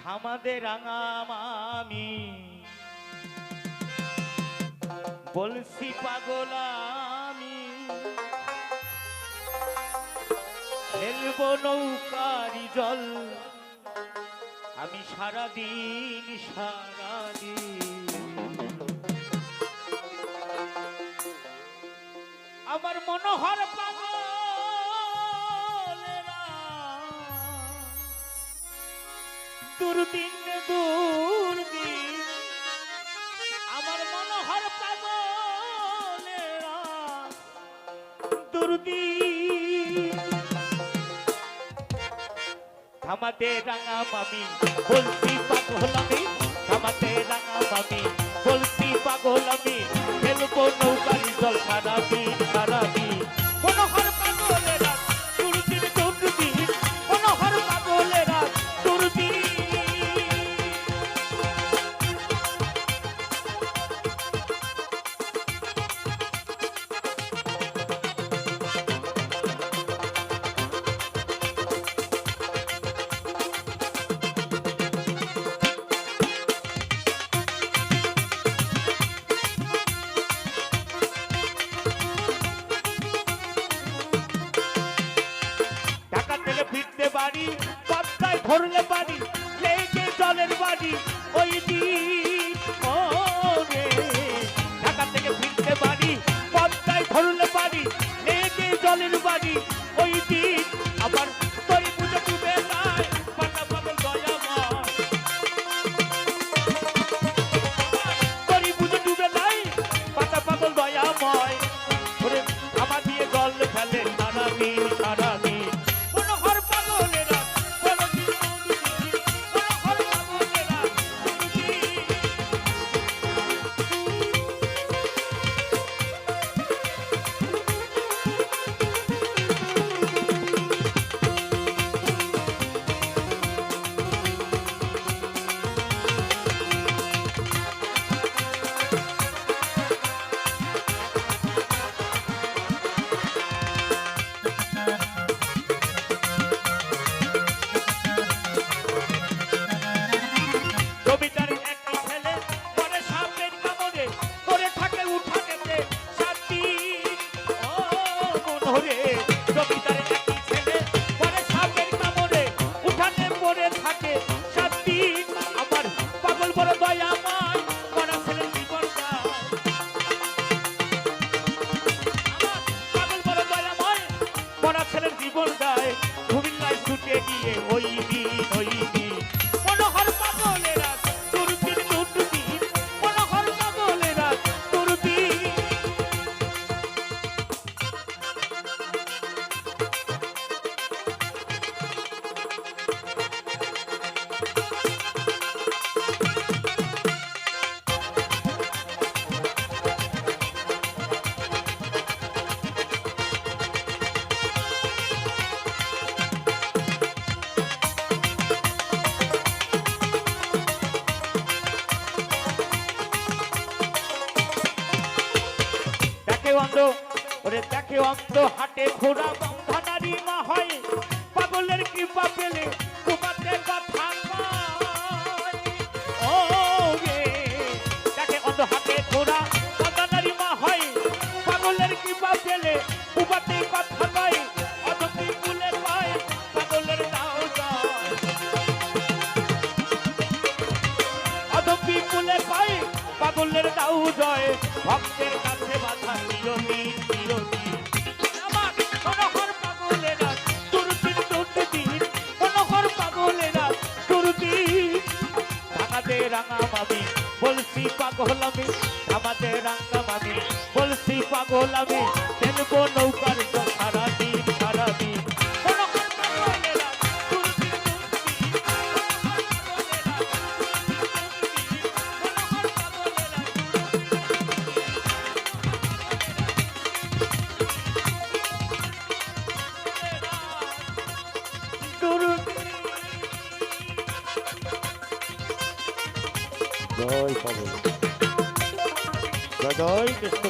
থামাদে রাঙামামি। বলছি পাগল আমি ফেলব নৌকারি জল। আমি সারাদিন সারাদিন। আমার মনোহর পাগলেরা দুর্দিন দুর্দিন আমার মনোহর পাগলেরা দুর্দিন থামাতে রাঙা মামি বলছি পাগল আমি থামাতে রাঙা মামি বলছি পাগল আমি খেলব নৌকারি জল সারাদিন মনোহর ধরলে বাড়ি লেগে জলের বাড়ি মনোরে জমিদার একটি ছেলে, পরে সাপের কামড়ে, উঠানে পড়ে থাকে শান্তি আমার পাগল বড় করা ছেলের জীবন ছুটে গিয়ে ওই দিন, ওই দেখে অন্ধ, ওরে দেখে অন্ধ হাটে ঘোড়া বন্ধা নারী মা হয়। পাগলের কৃপা পেলে হাটে ঘোড়া নারী মা হয়। পাগলের কৃপা পেলে কুপাতে কথা নয় জয় ভক্তের কাছে বাধা চিরদিন চিরদিন। আমার মনোহর পাগলেরা দুর্দিন দুর্দিন মনোহর পাগলেরা দুর্দিন ঢাকাতে রাঙা মামি, বলছি পাগল আমি। ঢাকাতে রাঙা বলছি পাগল আমি। জয় পাগল জয় জয় কৃষ্ণ